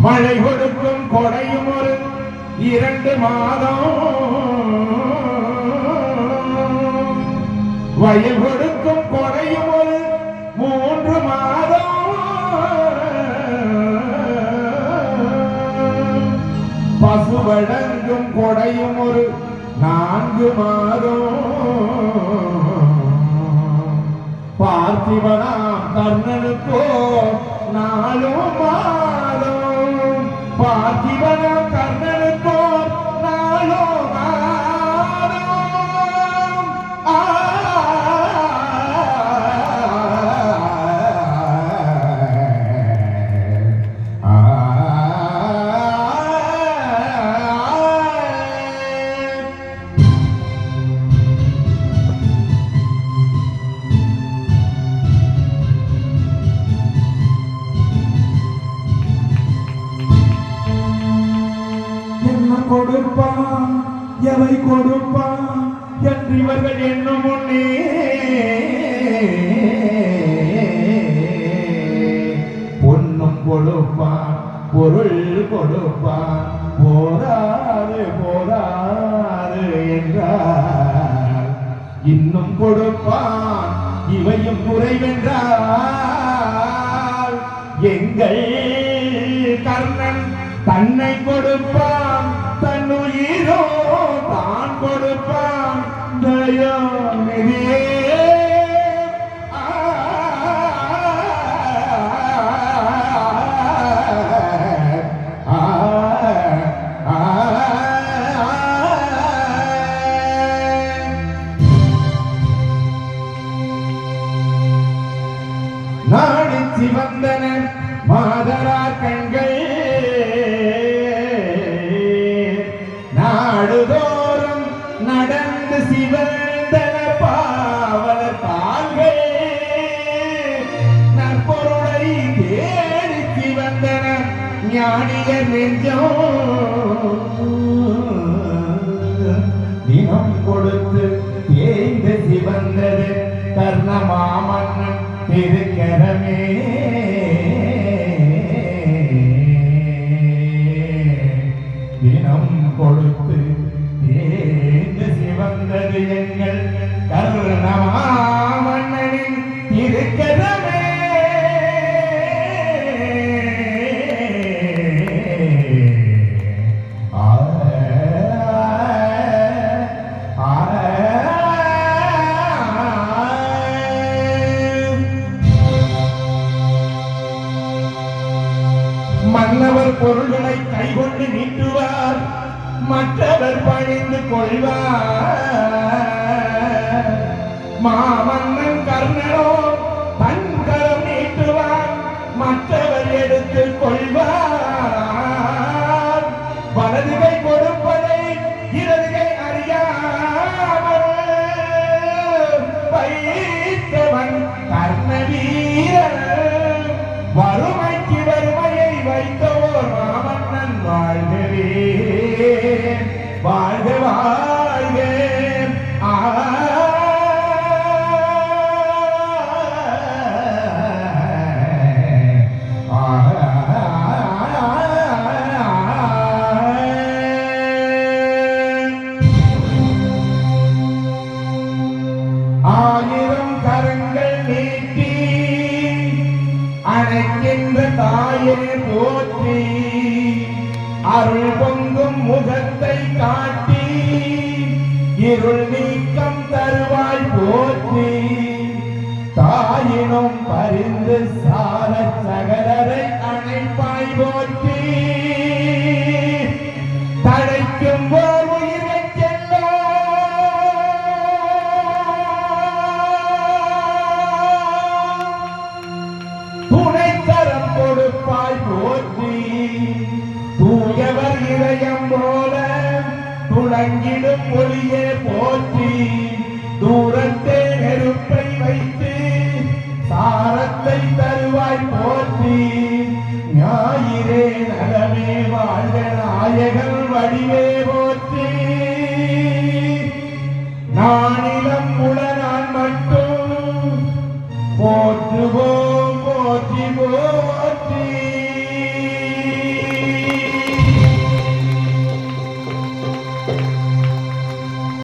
மழை கொடுக்கும் கொடையும் ஒரு இரண்டு மாதம். வயல் கொடுக்கும் கொடையும் ஒரு மூன்று மாதம். வழங்கும் கொடையும் ஒரு நான்கு மாதம் பார்த்திபனாம் கர்ணனுக்கோ நாலும் மாதம். பார்த்தி கொடுப்பான் எவை கொடுப்பான் என்று இவர்கள் என்னும் முன்னே. பொன்னும் கொடுப்பான் பொருள் கொடுப்பான் போதாது போதாது என்றார். இன்னும் கொடுப்பான் இவையும் குறைவென்றால் எங்கள் கர்ணன் தன்னை கொடுப்பான். நாடி சிவந்தன மாதரா கண்கள். நாடுதோறும் நடந்து சிவந்தன பாவல கால்கள் நற்பொருளை தேடி சிவந்தன ஞானிய நெஞ்சம். നേരമേ ദിനം കൊടുത്ത് തേന്ന് ശിവന്തത് എങ്ങൾ കരുണമാമണ്ണനിൻ തിരുക്കഥമേ மன்னவர் பொருள்களை கைகொண்டு நீட்டுவார் மற்றவர் பணிந்து கொள்வார். மாமன்னன் கர்ணனோ வைத்தோர் வாழ்கவே வாழ்க வாழ்க ஆயிரம் கரங்கள் நீட்டி அணைக்கின்ற தாயே போற்றி அருள் பொங்கும் முகத்தை காட்டி இருள் நீக்கம் தருவாய் போற்றி. தாயினும் பரிந்து சார சகலரை தூயவர் இதயம் போல துளங்கிடும் ஒளியே போற்றி. தூரத்தே நெருப்பை வைத்து சாரத்தை தருவாய் போற்றி. ஞாயிறே நலமே வாழ்க நாயகன் வடிவே போற்றி. நான்